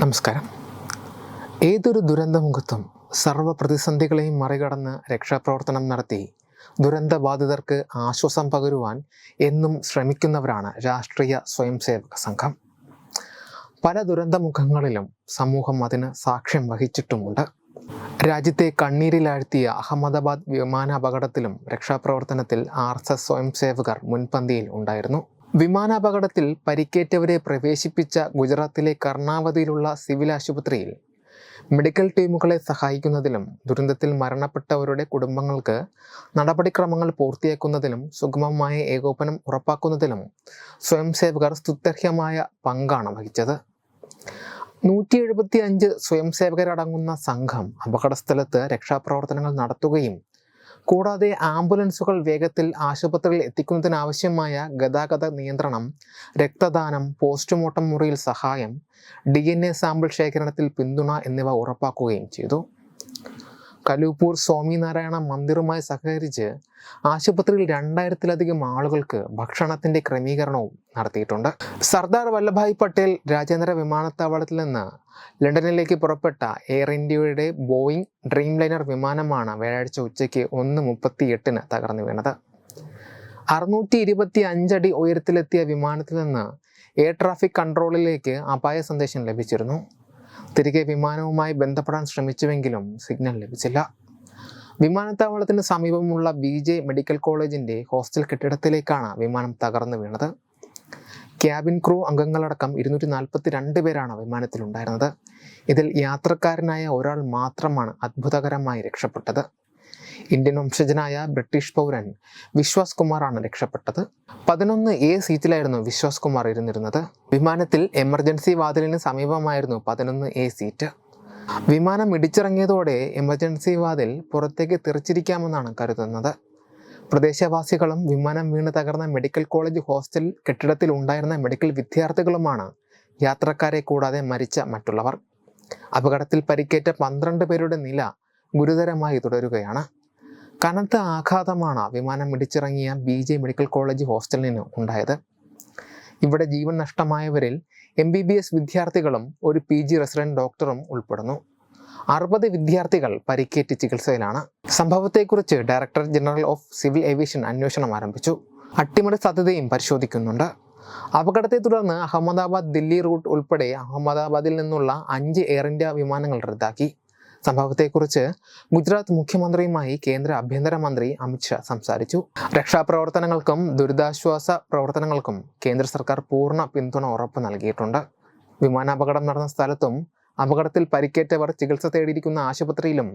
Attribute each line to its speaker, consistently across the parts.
Speaker 1: നമസ്കാരം. ഏതൊരു ദുരന്തമുഖത്തും സർവ പ്രതിസന്ധികളെയും മറികടന്ന് രക്ഷാപ്രവർത്തനം നടത്തി ദുരന്തബാധിതർക്ക് ആശ്വാസം പകരുവാൻ എന്നും ശ്രമിക്കുന്നവരാണ് രാഷ്ട്രീയ സ്വയംസേവക സംഘം. പല ദുരന്തമുഖങ്ങളിലും സമൂഹം അതിന് സാക്ഷ്യം വഹിച്ചിട്ടുമുണ്ട്. രാജ്യത്തെ കണ്ണീരിലാഴ്ത്തിയ അഹമ്മദാബാദ് വിമാന അപകടത്തിലും രക്ഷാപ്രവർത്തനത്തിൽ ആർ എസ് എസ് സ്വയംസേവകർ മുൻപന്തിയിൽ ഉണ്ടായിരുന്നു. വിമാനാപകടത്തിൽ പരിക്കേറ്റവരെ പ്രവേശിപ്പിച്ച ഗുജറാത്തിലെ കർണാവതിയിലുള്ള സിവിൽ ആശുപത്രിയിൽ മെഡിക്കൽ ടീമുകളെ സഹായിക്കുന്നതിലും ദുരന്തത്തിൽ മരണപ്പെട്ടവരുടെ കുടുംബങ്ങൾക്ക് നടപടിക്രമങ്ങൾ പൂർത്തിയാക്കുന്നതിലും സുഗമമായ ഏകോപനം ഉറപ്പാക്കുന്നതിലും സ്വയംസേവകർ സ്തുത്യർഹമായ പങ്കാണ് വഹിച്ചത്. നൂറ്റി എഴുപത്തി അഞ്ച് സ്വയംസേവകരടങ്ങുന്ന സംഘം അപകടസ്ഥലത്ത് രക്ഷാപ്രവർത്തനങ്ങൾ നടത്തുകയും കൂടാതെ ആംബുലൻസുകൾ വേഗത്തിൽ ആശുപത്രിയിൽ എത്തിക്കുന്നതിനാവശ്യമായ ഗതാഗത നിയന്ത്രണം രക്തദാനം പോസ്റ്റ്മോർട്ടം മുറിയിൽ സഹായം ഡി സാമ്പിൾ ശേഖരണത്തിൽ പിന്തുണ എന്നിവ ഉറപ്പാക്കുകയും ചെയ്തു. കലൂപ്പൂർ സ്വാമിനാരായണ മന്ദിറുമായി സഹകരിച്ച് ആശുപത്രിയിൽ രണ്ടായിരത്തിലധികം ആളുകൾക്ക് ഭക്ഷണത്തിന്റെ ക്രമീകരണവും നടത്തിയിട്ടുണ്ട്. സർദാർ വല്ലഭായ് പട്ടേൽ രാജ്യാന്തര വിമാനത്താവളത്തിൽ നിന്ന് ലണ്ടനിലേക്ക് പുറപ്പെട്ട എയർ ഇന്ത്യയുടെ ബോയിങ് ഡ്രീം ലൈനർ വിമാനമാണ് വ്യാഴാഴ്ച ഉച്ചയ്ക്ക് ഒന്ന് മുപ്പത്തി എട്ടിന് തകർന്നു വീണത്. അറുന്നൂറ്റി ഇരുപത്തി അഞ്ചടി ഉയരത്തിലെത്തിയ വിമാനത്തിൽ നിന്ന് എയർ ട്രാഫിക് കൺട്രോളിലേക്ക് അപായ സന്ദേശം ലഭിച്ചിരുന്നു. തിരികെ വിമാനവുമായി ബന്ധപ്പെടാൻ ശ്രമിച്ചുവെങ്കിലും സിഗ്നൽ ലഭിച്ചില്ല. വിമാനത്താവളത്തിന് സമീപമുള്ള ബി ജെ മെഡിക്കൽ കോളേജിന്റെ ഹോസ്റ്റൽ കെട്ടിടത്തിലേക്കാണ് വിമാനം തകർന്നു വീണത്. ക്യാബിൻ ക്രൂ അംഗങ്ങളടക്കം ഇരുന്നൂറ്റി നാൽപ്പത്തി രണ്ട് പേരാണ് വിമാനത്തിലുണ്ടായിരുന്നത്. ഇതിൽ യാത്രക്കാരനായ ഒരാൾ മാത്രമാണ് അത്ഭുതകരമായി രക്ഷപ്പെട്ടത്. ഇന്ത്യൻ വംശജനായ ബ്രിട്ടീഷ് പൗരൻ വിശ്വാസ് കുമാറാണ് രക്ഷപ്പെട്ടത്. പതിനൊന്ന് എ സീറ്റിലായിരുന്നു വിശ്വാസ് കുമാർ ഇരുന്നിരുന്നത്. വിമാനത്തിൽ എമർജൻസി വാതിലിന് സമീപമായിരുന്നു പതിനൊന്ന് എ സീറ്റ്. വിമാനം ഇടിച്ചിറങ്ങിയതോടെ എമർജൻസി വാതിൽ പുറത്തേക്ക് തിരിച്ചിരിക്കാമെന്നാണ് കരുതുന്നത്. പ്രദേശവാസികളും വിമാനം വീണ് തകർന്ന മെഡിക്കൽ കോളേജ് ഹോസ്റ്റൽ കെട്ടിടത്തിൽ ഉണ്ടായിരുന്ന മെഡിക്കൽ വിദ്യാർത്ഥികളുമാണ് യാത്രക്കാരെ കൂടാതെ മരിച്ച മറ്റുള്ളവർ. അപകടത്തിൽ പരിക്കേറ്റ പന്ത്രണ്ട് പേരുടെ നില ഗുരുതരമായി തുടരുകയാണ്. കനത്ത ആഘാതമാണ് വിമാനം ഇടിച്ചിറങ്ങിയ ബി ജെ മെഡിക്കൽ കോളേജ് ഹോസ്റ്റലിന് ഉണ്ടായത്. ഇവിടെ ജീവൻ നഷ്ടമായവരിൽ എം ബി ബി എസ് വിദ്യാർത്ഥികളും ഒരു പി ജി റെസിഡന്റ് ഡോക്ടറും ഉൾപ്പെടുന്നു. അറുപത് വിദ്യാർത്ഥികൾ പരിക്കേറ്റ് ചികിത്സയിലാണ്. സംഭവത്തെക്കുറിച്ച് director general of civil aviation അന്വേഷണം ആരംഭിച്ചു. അട്ടിമറി സാധ്യതയും പരിശോധിക്കുന്നുണ്ട്. അപകടത്തെ തുടർന്ന് അഹമ്മദാബാദ് ദില്ലി റൂട്ട് ഉൾപ്പെടെ അഹമ്മദാബാദിൽ നിന്നുള്ള അഞ്ച് എയർ ഇന്ത്യ വിമാനങ്ങൾ റദ്ദാക്കി. സംഭവത്തെക്കുറിച്ച് ഗുജറാത്ത് മുഖ്യമന്ത്രിയുമായി കേന്ദ്ര ആഭ്യന്തരമന്ത്രി അമിത്ഷാ സംസാരിച്ചു. രക്ഷാപ്രവർത്തനങ്ങൾക്കും ദുരിതാശ്വാസ പ്രവർത്തനങ്ങൾക്കും കേന്ദ്ര സർക്കാർ പൂർണ പിന്തുണ ഉറപ്പ് നൽകിയിട്ടുണ്ട്. വിമാനാപകടം നടന്ന സ്ഥലത്തും അപകടത്തിൽ പരിക്കേറ്റവർ ചികിത്സ തേടിയിരിക്കുന്ന ആശുപത്രിയിലും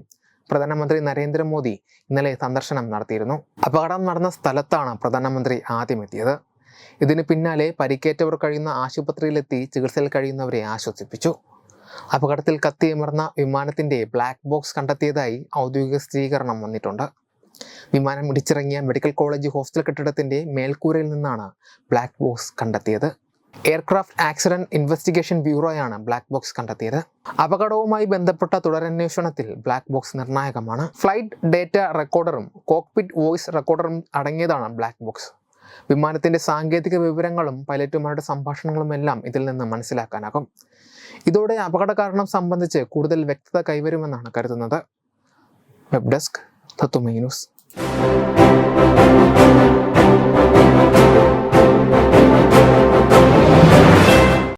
Speaker 1: പ്രധാനമന്ത്രി നരേന്ദ്രമോദി ഇന്നലെ സന്ദർശനം നടത്തിയിരുന്നു. അപകടം നടന്ന സ്ഥലത്താണ് പ്രധാനമന്ത്രി ആദ്യം എത്തിയത് ഇതിന് പിന്നാലെ പരിക്കേറ്റവർ കഴിയുന്ന ആശുപത്രിയിലെത്തി ചികിത്സയിൽ കഴിയുന്നവരെ ആശ്വസിപ്പിച്ചു. അപകടത്തിൽ കത്തിയമർന്ന വിമാനത്തിന്റെ ബ്ലാക്ക് ബോക്സ് കണ്ടെത്തിയതായി ഔദ്യോഗിക സ്ഥിരീകരണം വന്നിട്ടുണ്ട്. വിമാനം ഇടിച്ചിറങ്ങിയ മെഡിക്കൽ കോളേജ് ഹോസ്റ്റൽ കെട്ടിടത്തിന്റെ മേൽക്കൂരയിൽ നിന്നാണ് ബ്ലാക്ക് ബോക്സ് കണ്ടെത്തിയത്. എയർക്രാഫ്റ്റ് ആക്സിഡന്റ് ഇൻവെസ്റ്റിഗേഷൻ ബ്യൂറോയാണ് ബ്ലാക്ക് ബോക്സ് കണ്ടെത്തിയത്. അപകടവുമായി ബന്ധപ്പെട്ട തുടരന്വേഷണത്തിൽ ബ്ലാക്ക് ബോക്സ് നിർണായകമാണ്. ഫ്ലൈറ്റ് ഡേറ്റ റെക്കോർഡറും കോക്പിറ്റ് വോയിസ് റെക്കോർഡറും അടങ്ങിയതാണ് ബ്ലാക്ക് ബോക്സ് വിമാനത്തിന്റെ സാങ്കേതിക വിവരങ്ങളും പൈലറ്റുമാരുടെ സംഭാഷണങ്ങളും എല്ലാം ഇതിൽ നിന്ന് മനസ്സിലാക്കാനാകും. ഇതോടെ അപകട കാരണം സംബന്ധിച്ച് കൂടുതൽ വ്യക്തത കൈവരുമെന്നാണ് കരുതുന്നത്. വെബ് ഡെസ്ക് തത്തുമൈ ന്യൂസ്